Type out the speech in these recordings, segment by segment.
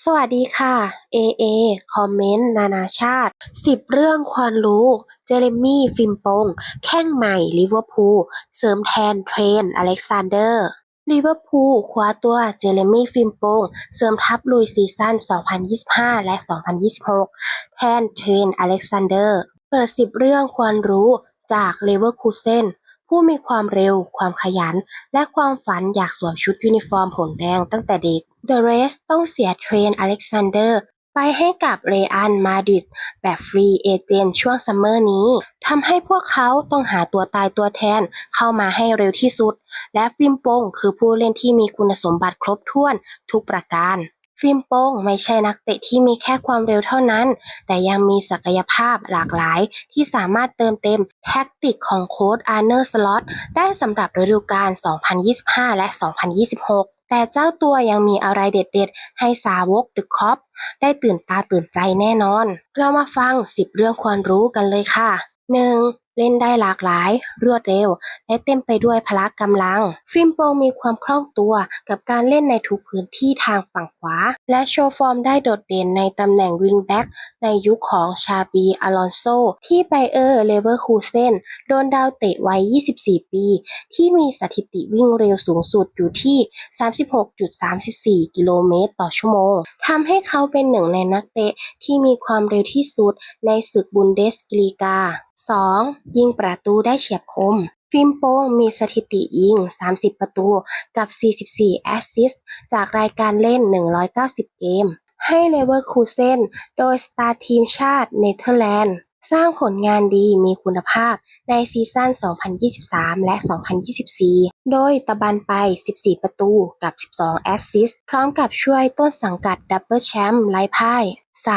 สวัสดีค่ะ AA คอมเมนต์ นานาชาติ 10 เรื่องควรรู้ เจเรมี่ฟิมปง แข้งใหม่ ลิเวอร์พูล เสริมแทนเทรนต์อเล็กซานเดอร์ ลิเวอร์พูลคว้าตัวเจเรมี่ฟิมโปง เสริมทัพลุยซีซั่น 2025 และ 2026 แทนเทรนต์อเล็กซานเดอร์ เปิด 10 เรื่องควรรู้จากเลเวอร์คูเซน ผู้มีความเร็ว ความขยัน และความฝันอยากสวมชุดยูนิฟอร์มหงส์แดงตั้งแต่เด็ก The Rest ต้องเสียเทรนอเล็กซานเดอร์ไปให้กับเรอัลมาดริดแบบฟรีเอเจนช่วงซัมเมอร์นี้ทำให้พวกเขาต้องหาตัวตายตัวแทนเข้ามาให้เร็วที่สุด และฟิมโปงคือผู้เล่นที่มีคุณสมบัติครบถ้วนทุกประการ ฟิมโป้งไม่ใช่นักเตะที่มีแค่ความเร็วเท่านั้น แต่ยังมีศักยภาพหลากหลายที่สามารถเติมเต็มแท็กติกของโค้ชอาร์เนอร์สล็อตได้สำหรับฤดูกาล 2025 และ 2026แต่เจ้าตัวยังมีอะไรเด็ดๆ ให้สาวกดอะคอปได้ตื่นตาตื่นใจแน่นอน เรามาฟัง 10 เรื่องควรรู้กันเลยค่ะ 1. เล่นได้หลากหลาย รวดเร็ว และเต็มไปด้วยพละกำลังฟิมโปมีความคล่องตัวกับการเล่นในทุกพื้นที่ทางฝั่งขวา และโชว์ฟอร์มได้โดดเด่นในตำแหน่งวิงแบ็กในยุคของชาบี อลอนโซ ที่ไบเออร์เลเวอร์คูเซนโดนดาวเตะวัย 24 ปี ที่มีสถิติวิ่งเร็วสูงสุดอยู่ที่ 36.34 กิโลเมตรต่อชั่วโมงทำให้เขาเป็นหนึ่งในนักเตะที่มีความเร็วที่สุดในศึกบุนเดสลีกา 2. ยิงประตูได้เฉียบคม ฟิมโปงมีสถิติยิง 30 ประตูกับ 44 แอสซิสต์จากรายการเล่น 190 เกม ให้เลเวอร์คูเซนโดยสตาร์ทีมชาติเนเธอร์แลนด์ สร้างผลงานดีมีคุณภาพในซีซั่น 2023 และ 2024 โดยตะบันไป 14 ประตูกับ 12 แอสซิสต์ พร้อมกับช่วยต้นสังกัดดับเบิลแชมป์ไร้พ่าย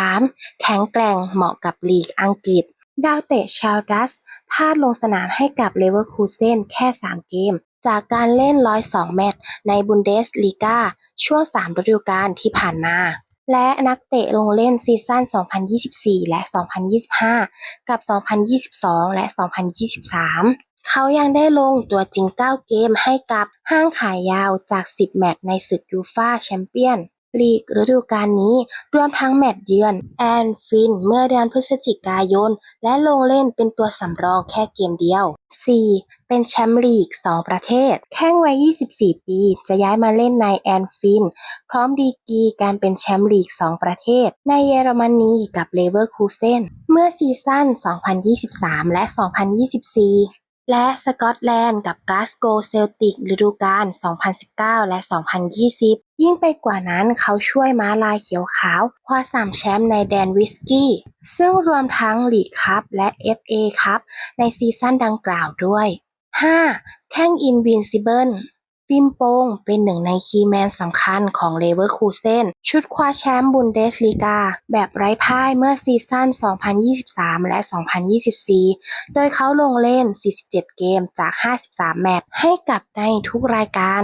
3. แข็งแกร่งเหมาะกับลีกอังกฤษ ดาวเตะชาวดัสพลาดลงสนามให้กับเลเวอร์คูเซนแค่ 3 เกม จากการเล่น 102 แมตช์ในบุนเดสลีกาช่วง 3 ฤดูกาลที่ผ่านมา และนักเตะลงเล่นซีซั่น 2024 และ 2025 กับ 2022 และ 2023 เขายังได้ลงตัวจริง 9 เกมให้กับห้างขายยาวจาก 10 แมตช์ในศึกยูฟาแชมเปี้ยน ลีกฤดูกาลนี้ รวมทั้งแมตช์เยือน แอนฟินเมื่อเดือนพฤศจิกายน และลงเล่นเป็นตัวสำรองแค่เกมเดียว 4. เป็นแชมป์ลีก 2 ประเทศ แข้งวัย 24 ปี จะย้ายมาเล่นในแอนฟิน พร้อมดีกีการเป็นแชมป์ลีก 2 ประเทศ ในเยอรมนีกับเลเวอร์คูเซนเมื่อซีซั่น 2023 และ 2024 และสกอตแลนด์กับกลาสโกเซลติกฤดูกาล 2019 และ 2020 ยิ่งไปกว่านั้นเขาช่วยม้าลายเขียวขาวคว้าสามแชมป์ในแดนวิสกี้ ซึ่งรวมทั้งลีกคัพและ FA คัพในซีซั่นดังกล่าวด้วย 5. แข้งอินวินซิเบิล ปิมโปงเป็นหนึ่งในคีย์แมนสำคัญของเลเวอร์คูเซนชุดคว้าแชมป์บุนเดสลีกา แบบไร้พ่ายเมื่อซีซั่น 2023 และ 2024 โดยเขาลงเล่น 47 เกมจาก 53 แมตช์ให้กับในทุกรายการ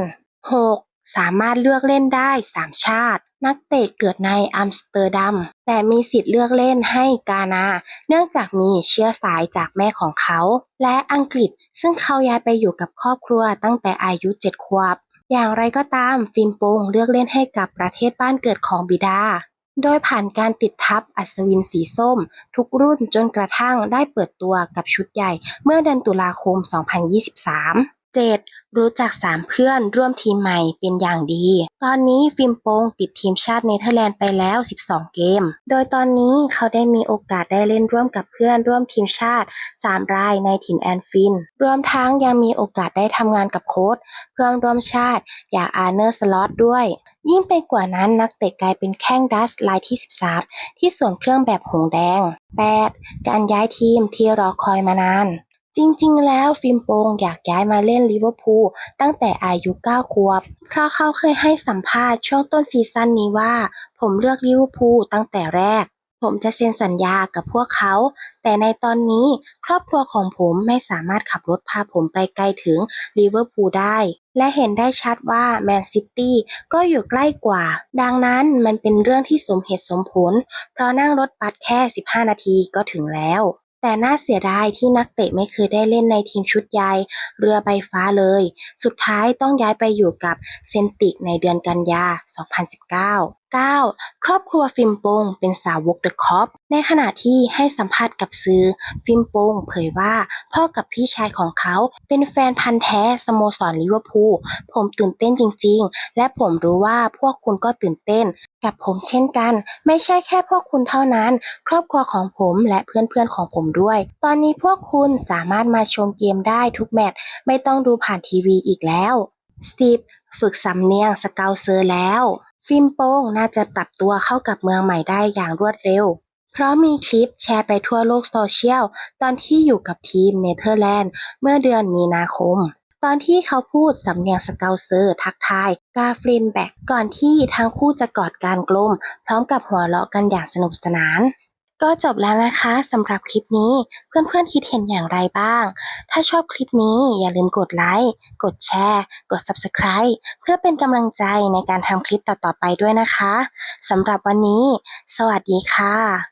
6. สามารถเลือกเล่นได้ 3 ชาติ นักเตะเกิดในอัมสเตอร์ดัม แต่มีสิทธิ์เลือกเล่นให้กานา เนื่องจากมีเชื้อสายจากแม่ของเขา และอังกฤษซึ่งเขาย้ายไปอยู่กับครอบครัวตั้งแต่อายุ 7 ขวบ อย่างไรก็ตามฟิมโปงเลือกเล่นให้กับประเทศบ้านเกิดของบิดา โดยผ่านการติดทับอัศวินสีส้ม ทุกรุ่นจนกระทั่งได้เปิดตัวกับชุดใหญ่เมื่อเดือนตุลาคม 2023 7. รู้จัก 3 เพื่อนร่วมทีมใหม่เป็นอย่างดี ตอนนี้ฟิมโปงติดทีมชาติเนเธอร์แลนด์ไปแล้ว 12 เกม โดยตอนนี้เขาได้มีโอกาสได้เล่นร่วมกับเพื่อนร่วมทีมชาติ 3 รายในถิ่นแอนฟิน รวมทั้งยังมีโอกาสได้ทำงานกับโค้ชเพื่อนร่วมชาติอย่างอาร์เนอร์สล็อตด้วย ยิ่งไปกว่านั้นนักเตะกลายเป็นแข้งดัสรายที่ 13 ที่สวมเครื่องแบบหงแดง 8. การย้ายทีมที่รอคอยมานาน จริงๆ แล้วฟิมโปงอยากย้ายมาเล่นลิเวอร์พูลตั้งแต่อายุ 9 ขวบ เพราะเขาเคยให้สัมภาษณ์ช่วงต้นซีซั่นนี้ว่า ผมเลือกลิเวอร์พูลตั้งแต่แรก ผมจะเซ็นสัญญากับพวกเขา แต่ในตอนนี้ครอบครัวของผมไม่สามารถขับรถพาผมไปไกลถึงลิเวอร์พูลได้ และเห็นได้ชัดว่าแมนซิตี้ก็อยู่ใกล้กว่า ดังนั้นมันเป็นเรื่องที่สมเหตุสมผล เพราะนั่งรถบัสแค่ 15 นาทีก็ถึงแล้ว แต่น่าเสียดายที่นักเตะไม่เคยได้เล่นในทีมชุดใหญ่เรือใบฟ้าเลย สุดท้ายต้องย้ายไปอยู่กับเซนติกในเดือนกันยา 2019 9. ครอบครัวฟิล์มปงเป็นสาวกเดอะคอปในขณะที่ให้สัมภาษณ์กับสื่อฟิล์มปงเผยว่า พ่อกับพี่ชายของเขาเป็นแฟนพันธ์แท้สโมสรลิเวอร์พูลผมตื่นเต้นจริง ๆ และผมรู้ว่าพวกคุณก็ตื่นเต้นกับผมเช่นกัน ไม่ใช่แค่พวกคุณเท่านั้น ครอบครัวของผมและเพื่อนๆของผมด้วย ตอนนี้พวกคุณสามารถมาชมเกมได้ทุกแมตช์ไม่ต้องดูผ่านทีวีอีกแล้วสตีฟฝึกสำเนียงสเกาเซอร์แล้ว ฟิล์มโป้งน่าจะปรับตัวเข้ากับเมืองใหม่ได้อย่างรวดเร็ว เพราะมีคลิปแชร์ไปทั่วโลกโซเชียล ตอนที่อยู่กับทีมเนเธอร์แลนด์เมื่อเดือนมีนาคม ตอนที่เขาพูดสำเนียงสเกาเซอร์ทักทายกาฟรินแบกก่อนที่ทั้งคู่จะกอดการกลม พร้อมกับหัวเราะกันอย่างสนุกสนาน ก็จบแล้วนะคะสำหรับคลิปนี้เพื่อนๆคิดเห็นอย่างไรบ้าง ถ้าชอบคลิปนี้อย่าลืมกดไลค์กดแชร์ กด Subscribe เพื่อเป็นกำลังใจในการทำคลิปต่อๆไปด้วยนะคะสำหรับวันนี้ สวัสดีค่ะ